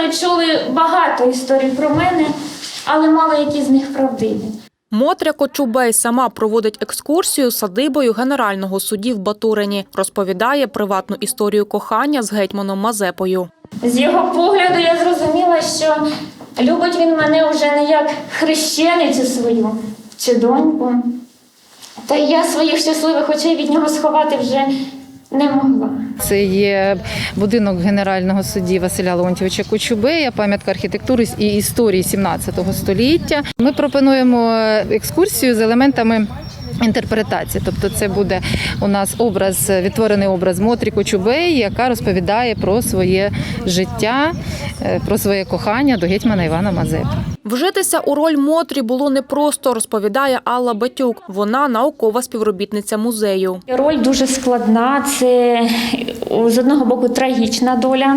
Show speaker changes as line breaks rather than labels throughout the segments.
напевно, чули багато історій про мене, але мало які з них правдиві.
Мотря Кочубей сама проводить екскурсію садибою генерального судді в Батурині. Розповідає приватну історію кохання з гетьманом Мазепою.
З його погляду я зрозуміла, що любить він мене вже не як хрещеницю свою чи доньку. Та я своїх щасливих очей від нього сховати вже не могла.
Це є будинок генерального судді Василя Леонтьовича Кочубея, пам'ятка архітектури і історії 17 століття. Ми пропонуємо екскурсію з елементами. Інтерпретації, тобто це буде у нас образ, відтворений образ Мотрі Кочубей, яка розповідає про своє життя, е, про своє кохання до гетьмана Івана Мазепи.
Вжитися у роль Мотрі було непросто, розповідає Алла Батюк. Вона наукова співробітниця музею.
Роль дуже складна. Це з одного боку трагічна доля.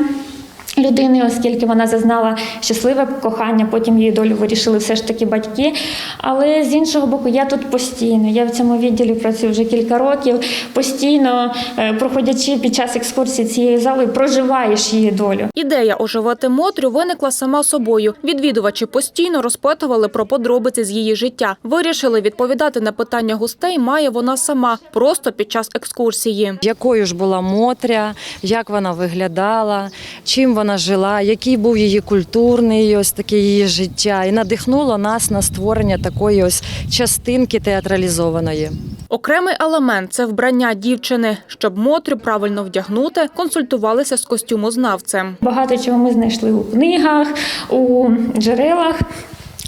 Людини, оскільки вона зазнала щасливе кохання, потім її долю вирішили все ж таки батьки. Але з іншого боку, я тут постійно. Я в цьому відділі працюю вже кілька років. Постійно е, проходячи під час екскурсії цією залою, проживаєш її долю.
Ідея оживити Мотрю виникла сама собою. Відвідувачі постійно розпитували про подробиці з її життя. Вирішили відповідати на питання гостей має вона сама, просто під час екскурсії.
якою ж була Мотря, як вона виглядала, чим вона жила, який був її культурний ось таке її життя, і надихнуло нас на створення такої ось частинки театралізованої.
Окремий елемент це вбрання дівчини. Щоб Мотрю правильно вдягнути, консультувалися з костюмознавцем.
Багато чого ми знайшли у книгах, у джерелах.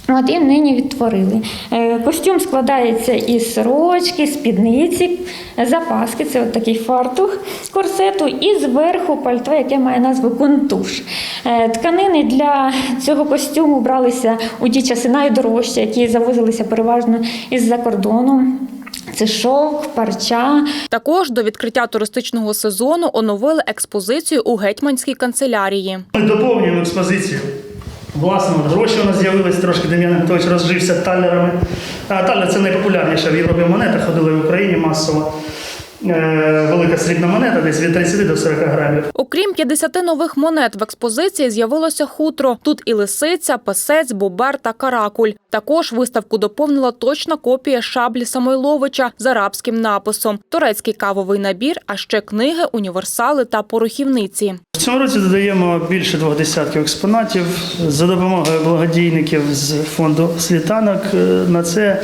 От і нині відтворили. Е, Костюм складається із сорочки, спідниці, запаски, це от такий фартух корсету, і зверху пальто, яке має назву кунтуш. Е, Тканини для цього костюму бралися у ті часи найдорожчі, які завозилися переважно із-за кордону. Це шовк, парча,
Також до відкриття туристичного сезону оновили експозицію у гетьманській канцелярії.
Ми доповнюємо експозицію. Власне, гроші у нас з'явились трошки, Дем'ян Анатолійович розжився талерами. Талер це найпопулярніша в Європі монета, ходила в Україні масово. Е, велика срібна монета, десь від 30 до 40 грамів.
Окрім 50 нових монет в експозиції з'явилося хутро. Тут і лисиця, песець, бобер та каракуль. Також виставку доповнила точна копія шаблі Самойловича з арабським написом, турецький кавовий набір, а ще книги, універсали та порохівниці.
В цьому році додаємо більше двох десятків експонатів за допомогою благодійників з фонду світанок. е, На це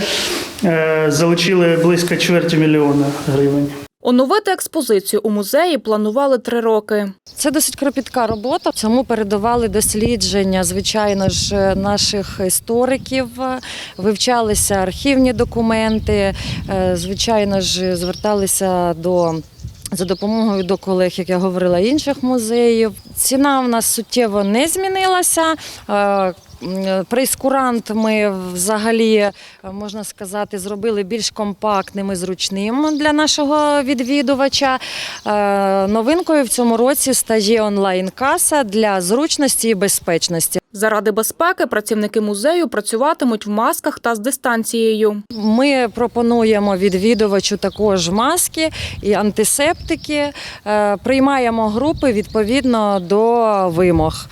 залучили близько чверті мільйона гривень.
Оновити експозицію у музеї планували три роки.
Це досить кропітка робота. Цьому передавали дослідження, звичайно ж, наших істориків, вивчалися архівні документи, е, звичайно ж, зверталися до. За допомогою до колег, як я говорила, інших музеїв. Ціна в нас суттєво не змінилася. Прейскурант ми взагалі, е, можна сказати, зробили більш компактним і зручним для нашого відвідувача. Е, Новинкою в цьому році стає онлайн-каса для зручності і безпечності.
Заради безпеки працівники музею працюватимуть в масках та з дистанцією.
Ми пропонуємо відвідувачу також маски і антисептики. Е, Приймаємо групи відповідно до вимог.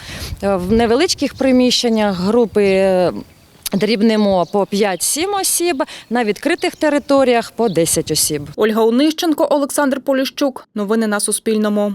Е, В невеличких приміщеннях групи. е, Дрібнемо по 5-7 осіб, на відкритих територіях по 10 осіб.
Ольга Онищенко, Олександр Поліщук. Новини на Суспільному.